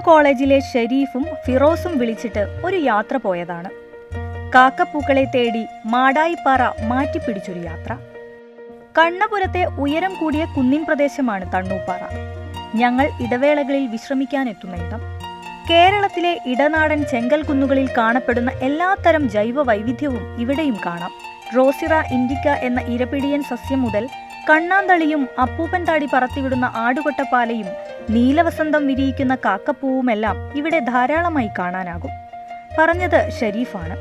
കോളേജിലെ ഷെരീഫും ഫിറോസും വിളിച്ചിട്ട് ഒരു യാത്ര പോയതാണ്. കാക്കപ്പൂക്കളെ തേടി മാടായിപ്പാറ മാറ്റിപ്പിടിച്ചൊരു യാത്ര. കണ്ണപുരത്തെ ഉയരം കൂടിയ കുന്നിൻ പ്രദേശമാണ് തണ്ണൂപ്പാറ. ഞങ്ങൾ ഇടവേളകളിൽ വിശ്രമിക്കാനെത്തുന്ന ഇടം. കേരളത്തിലെ ഇടനാടൻ ചെങ്കൽകുന്നുകളിൽ കാണപ്പെടുന്ന എല്ലാത്തരം ജൈവ വൈവിധ്യവും ഇവിടെയും കാണാം. റോസിറ ഇൻഡിക്ക എന്ന ഇരപിടിയൻ സസ്യം മുതൽ കണ്ണാന്തളിയും അപ്പൂപ്പൻ താടി പറത്തിവിടുന്ന ആടുകൊട്ടപ്പാലയും നീലവസന്തം വിരിയിക്കുന്ന കാക്കപ്പൂവുമെല്ലാം ഇവിടെ ധാരാളമായി കാണാനാകും. പറഞ്ഞത് ഷരീഫാണ്.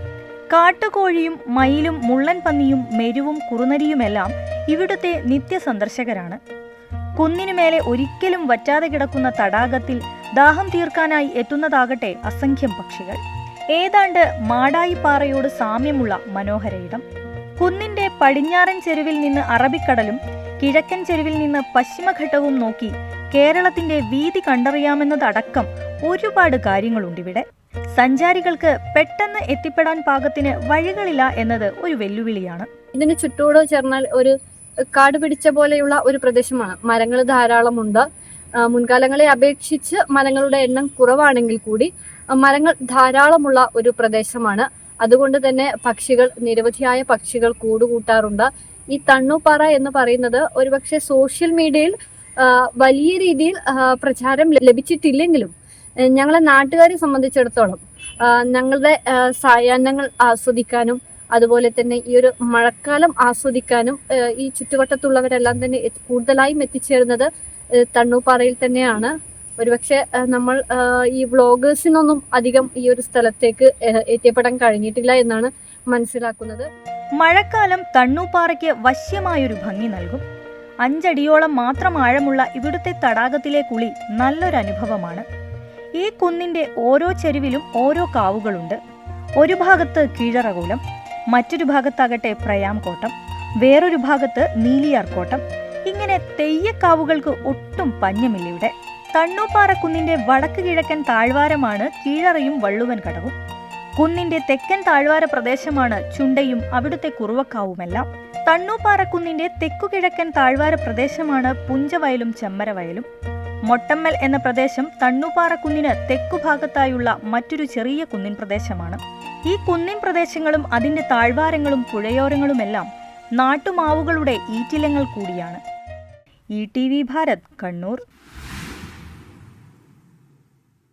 കാട്ടുകോഴിയും മയിലും മുള്ളൻ പന്നിയും മെരുവും കുറുനരിയുമെല്ലാം ഇവിടുത്തെ നിത്യസന്ദർശകരാണ്. കുന്നിനുമേലെ ഒരിക്കലും വറ്റാതെ കിടക്കുന്ന തടാകത്തിൽ ദാഹം തീർക്കാനായി എത്തുന്നതാകട്ടെ അസംഖ്യം പക്ഷികൾ. ഏതാണ്ട് മാടായിപ്പാറയോട് സാമ്യമുള്ള മനോഹര ഇടം കുന്നിന്റെ പടിഞ്ഞാറൻ ചെരുവിൽ നിന്ന് അറബിക്കടലും കിഴക്കൻ ചെരുവിൽ നിന്ന് പശ്ചിമഘട്ടവും നോക്കി കേരളത്തിന്റെ വീതി കണ്ടറിയാമെന്നതടക്കം ഒരുപാട് കാര്യങ്ങളുണ്ട് ഇവിടെ സഞ്ചാരികൾക്ക് പെട്ടെന്ന് എത്തിപ്പെടാൻ പാകത്തിന് വഴികളില്ല എന്നത് ഒരു വെല്ലുവിളിയാണ്. ഇതിന് ചുറ്റോട് ചേർന്നാൽ ഒരു കാട് പിടിച്ച പോലെയുള്ള ഒരു പ്രദേശമാണ്. മരങ്ങൾ ധാരാളമുണ്ട്. മുൻകാലങ്ങളെ അപേക്ഷിച്ച് മരങ്ങളുടെ എണ്ണം കുറവാണെങ്കിൽ കൂടി മരങ്ങൾ ധാരാളമുള്ള ഒരു പ്രദേശമാണ്. അതുകൊണ്ട് തന്നെ പക്ഷികൾ നിരവധിയായ പക്ഷികൾ കൂടുകൂട്ടാറുണ്ട്. ഈ തണ്ണുപാറ എന്ന് പറയുന്നത് ഒരുപക്ഷെ സോഷ്യൽ മീഡിയയിൽ വലിയ രീതിയിൽ പ്രചാരം ലഭിച്ചിട്ടില്ലെങ്കിലും ഞങ്ങളെ നാട്ടുകാരെ സംബന്ധിച്ചിടത്തോളം ഞങ്ങളുടെ സായാഹ്നങ്ങൾ ആസ്വദിക്കാനും അതുപോലെ തന്നെ ഈ ഒരു മഴക്കാലം ആസ്വദിക്കാനും ഈ ചുറ്റുവട്ടത്തുള്ളവരെല്ലാം തന്നെ കൂടുതലായും എത്തിച്ചേരുന്നത് തണ്ണൂപ്പാറയിൽ തന്നെയാണ്. ഒരുപക്ഷെ നമ്മൾ ഈ വ്ളോഗേഴ്സിനൊന്നും അധികം ഈ ഒരു സ്ഥലത്തേക്ക് എത്തിപ്പെടാൻ കഴിഞ്ഞിട്ടില്ല എന്നാണ് മനസ്സിലാക്കുന്നത്. മഴക്കാലം തണ്ണൂപ്പാറയ്ക്ക് വശ്യമായൊരു ഭംഗി നൽകും. അഞ്ചടിയോളം മാത്രം ആഴമുള്ള ഇവിടുത്തെ തടാകത്തിലെ കുളി നല്ലൊരു അനുഭവമാണ് ഈ കുന്നിന്റെ ഓരോ ചെരുവിലും ഓരോ കാവുകളുണ്ട്. ഒരു ഭാഗത്ത് കീഴറകൂലം മറ്റൊരു ഭാഗത്താകട്ടെ പ്രയാംകോട്ടം വേറൊരു ഭാഗത്ത് നീലിയാർക്കോട്ടം ഇങ്ങനെ തെയ്യക്കാവുകൾക്ക് ഒട്ടും പഞ്ഞമില്ല തണ്ണൂപ്പാറ കുന്നിന്റെ വടക്ക് കിഴക്കൻ താഴ്വാരമാണ് കീഴറയും വള്ളുവൻ കടവും. കുന്നിന്റെ തെക്കൻ താഴ്വാര പ്രദേശമാണ് ചുണ്ടയും അവിടുത്തെ കുറുവക്കാവുമെല്ലാം. തണ്ണൂപ്പാറക്കുന്നിന്റെ തെക്കുകിഴക്കൻ താഴ്വാര പ്രദേശമാണ് പുഞ്ചവയലും ചെമ്മരവയലും. മൊട്ടമ്മൽ എന്ന പ്രദേശം തണ്ണൂപ്പാറക്കുന്നിന് തെക്കുഭാഗത്തായുള്ള മറ്റൊരു ചെറിയ കുന്നിൻ പ്രദേശമാണ്. ഈ കുന്നിൻ പ്രദേശങ്ങളും അതിന്റെ താഴ്വാരങ്ങളും പുഴയോരങ്ങളുമെല്ലാം നാട്ടുമാവുകളുടെ ഈറ്റിലങ്ങൾ കൂടിയാണ്. E T V Bharat Kannur.